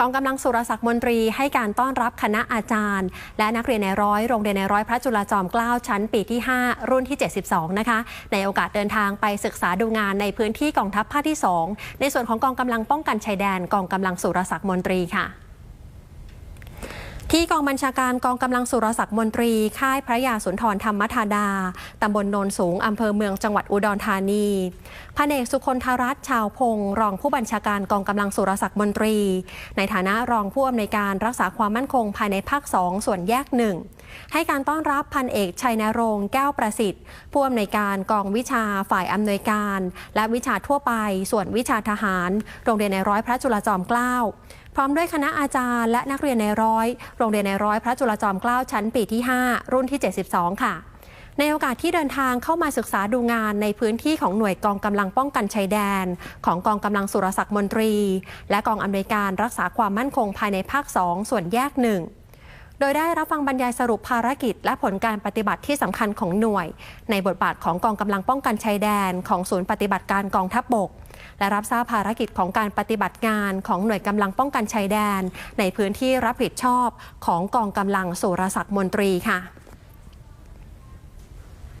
กองกำลังสุรศักดิ์มนตรีให้การต้อนรับคณะอาจารย์ และนักเรียนในร้อยโรงเรียนในร้อยพระจุลจอมเกล้าชั้นปีที่ 5 รุ่นที่ 72 นะคะ ในโอกาสเดินทางไปศึกษาดูงานในพื้นที่กองทัพภาคที่ 2 ในส่วนของกองกำลังป้องกันชายแดนกองกำลังสุรศักดิ์มนตรีค่ะ ที่กองบัญชาการกองกำลังสุรศักดิ์มนตรี ค่ายพระยาสุนทรธรรมธาดา ตำบลโนนสูง อำเภอเมืองจังหวัดอุดรธานีพันเอกสุคนธรัตน์ชาวพงศ์รองผู้บัญชาการกองกำลังสุรศักดิ์มนตรี ในฐานะรองผู้อำนวยการรักษาความมั่นคงภายในภาคสองส่วนแยกหนึ่งให้การต้อนรับพันเอกชัยนรงค์แก้วประสิทธิ์ ผู้อำนวยการกองวิชาฝ่ายอำนวยการ และวิชาทั่วไป ส่วนวิชาทหาร โรงเรียนในร้อยพระจุลจอมเกล้า พร้อมด้วยคณะอาจารย์และนักเรียนในร้อย โรงเรียนในร้อยพระจุลจอมเกล้าชั้นปีที่ 5 รุ่นที่ 72 ค่ะ ในโอกาสที่เดินทางเข้ามาศึกษาดูงานในพื้นที่ของหน่วยกองกำลังป้องกันชายแดน ของกองกำลังสุรศักดิ์มนตรี และกองอำนวยการรักษาความมั่นคงภายในภาค 2 ส่วนแยกหนึ่งโดยได้รับฟังบรรยายสรุปภารกิจ และผลการปฏิบัติที่สำคัญของหน่วย ในบทบาทของกองกำลังป้องกันชายแดน ของศูนย์ปฏิบัติการกองทัพบบก และรับทราบภารกิจของการปฏิบัติงานของหน่วยกำลังป้องกันชายแดน ในพื้นที่รับผิดชอบของกองกำลังสุรศักดิ์มนตรีค่ะ